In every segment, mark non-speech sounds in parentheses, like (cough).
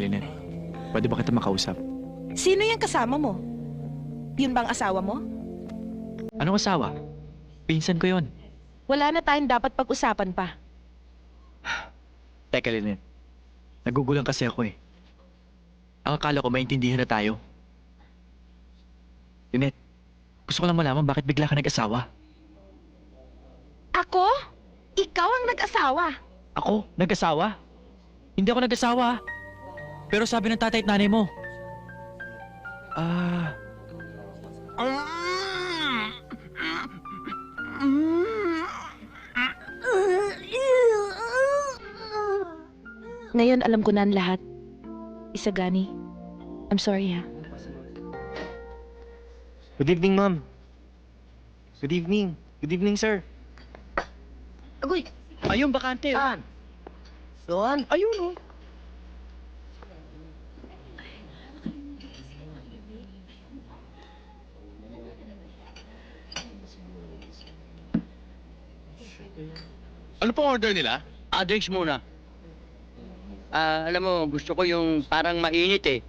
Lynette. Pwede ba kita makausap? Sino yung kasama mo? Yun bang asawa mo? Anong asawa? Pinsan ko yon. Wala na tayong dapat pag-usapan pa. Teka, Lynette. Nagugulang kasi ako eh. Ang akala ko maintindihan na tayo. Lynette, gusto ko lang malaman bakit bigla ka nag-asawa. Ako? Ikaw ang nag-asawa. Ako? Nag-asawa? Hindi ako nag-asawa. Pero sabi ng tatay at nanay mo. Ah, Ngayon alam ko na ang lahat. Isagani. I'm sorry ha. Good evening, ma'am. Good evening. Good evening, sir. Agoy, ayun bakante. saan? Doon? Ayun oh. Ano pong order nila? Ah, drinks muna. Ah, alam mo, gusto ko yung parang mainit eh.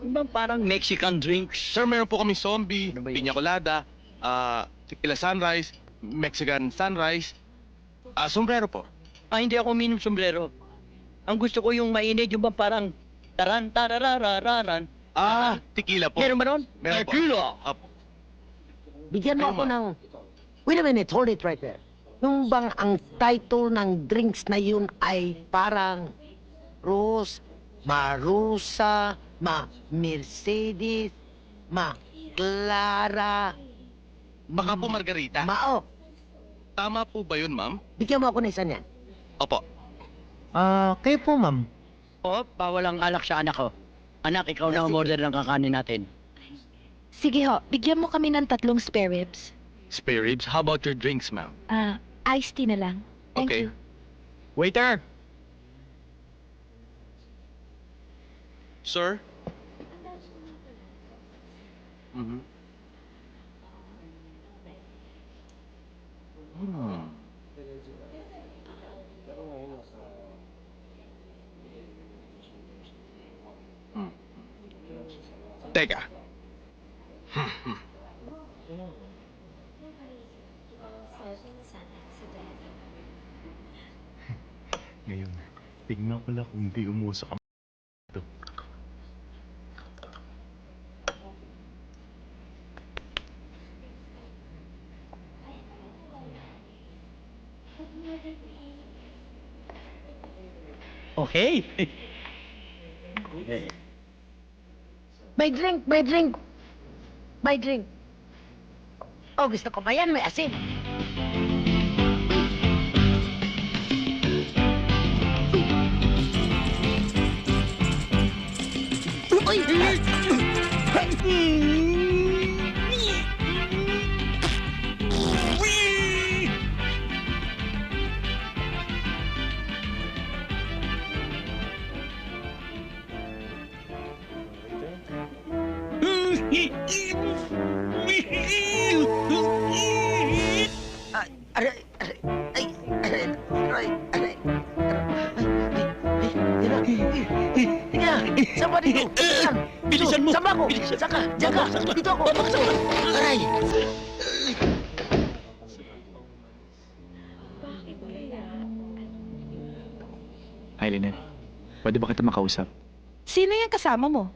Yung bang parang Mexican drinks? Sir, meron po kami zombie, Ano ba yun? piña colada, ah, tequila sunrise, Mexican sunrise, ah, sombrero po. Ah, hindi ako minom sombrero. Ang gusto ko yung mainit, yung bang parang taran tarararararan. Ah, tequila po. Meron ba nun? Meron po. Tequila. Apo. Bigyan mo Ayun, ako ma. ng... Wait a minute, hold it right there. Yung bang ang title ng drinks na yun ay parang Rose, Marusa, Ma Mercedes, Ma Clara, Baka po margarita. Mao. Tama po ba yun, ma'am? Bigyan mo ako ng isa niyan. Opo. Ah, kayo po, ma'am. Oh, bawal ang alak sa anak ko. Anak, ikaw na umorder ng kakanin natin. Sige ho, bigyan mo kami ng tatlong spare ribs. Spare ribs, how about your drinks, ma'am? Ah, iced tea na lang. Thank Okay. you. Waiter! Sir? Mhm. Hmm. Hmm. Teka. Ngayon, tignan ko lang kung di umuso ka. Ito. Okay. May drink, may drink. May drink. Oh, gusto ko ba yan? May asin. Aray, aray, ay, aray, aray, aray. Somebody go. Tingnan. Bilisan mo. Sama ko. Saka, saka. Dito ako. Aray. Hi, Lynette. Pwede ba kita makausap? Sino yung kasama mo?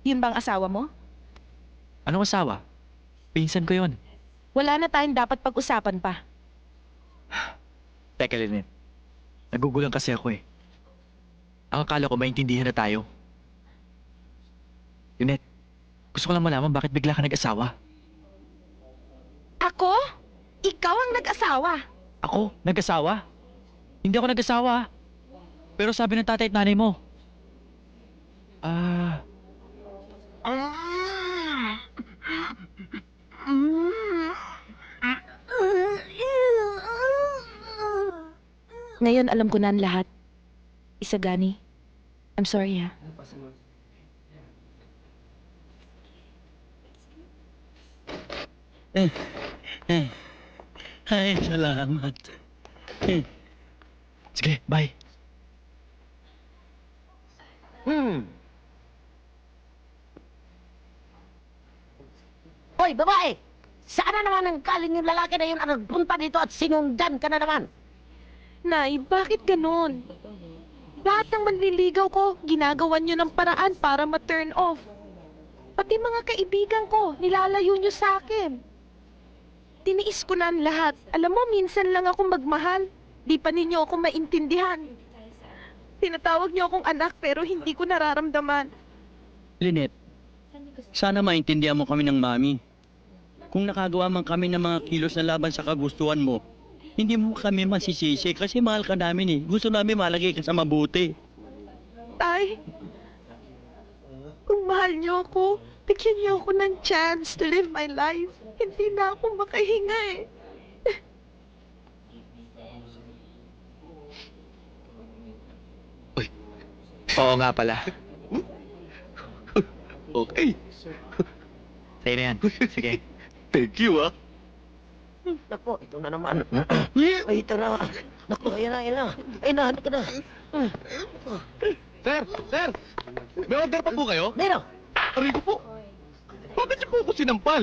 Yun bang asawa mo? Anong asawa? Pinsan ko yon. Wala na tayong dapat pag-usapan pa. Teka, Lynette. Nagugulang kasi ako eh. Ang akala ko maintindihan na tayo. Lynette, gusto ko lang malaman bakit bigla ka nag-asawa. Ako? Ikaw ang nag-asawa. Ako? Nag-asawa? Hindi ako nag-asawa. Pero sabi ng tatay at nanay mo. Ah, Ngayon alam ko na ang lahat. Isagani. I'm sorry ha. Ay, salamat. sige, bye. Hmm. Hoy, babae! Saan na naman ang galing yung lalaki na yun ang nagpunta dito at sinundan ka na naman? Nay, bakit ganon? Lahat ng manliligaw ko, ginagawan nyo ng paraan para ma-turn off. Pati mga kaibigan ko, nilalayo nyo sa akin. Tiniis ko na ang lahat. Alam mo, minsan lang ako magmahal. Di pa ninyo ako maintindihan. Tinatawag niyo akong anak pero hindi ko nararamdaman. Lynette, sana maintindihan mo kami ng mami. Kung nakagawa man kami ng mga kilos na laban sa kagustuhan mo, hindi mo kami masisisi kasi mahal ka namin eh. Gusto namin malagay ka sa mabuti. Tay, kung mahal niyo ako, bigyan niyo ako ng chance to live my life. Hindi na ako makahinga eh. Oo nga pala. Okay. Sa'yo na yan. Sige. Thank you, ah. Naku, ito na naman. (clears throat) Ay, ito na. Naku, ayan na, ayan na. Ayun na, halika na. Sir, sir! May order pa po kayo? Nero, Aray ko po. Bakit niyo po ako sinampal?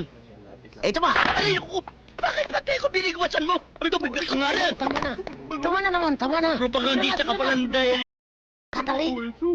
ito ba? Aray ko! Bakit pati ko binigwasan mo? Aray ko, bigla ka nga rin! Tama na. Tama na naman, tama na. Propagandista ka pala, hindi. Katali. Oh, ito.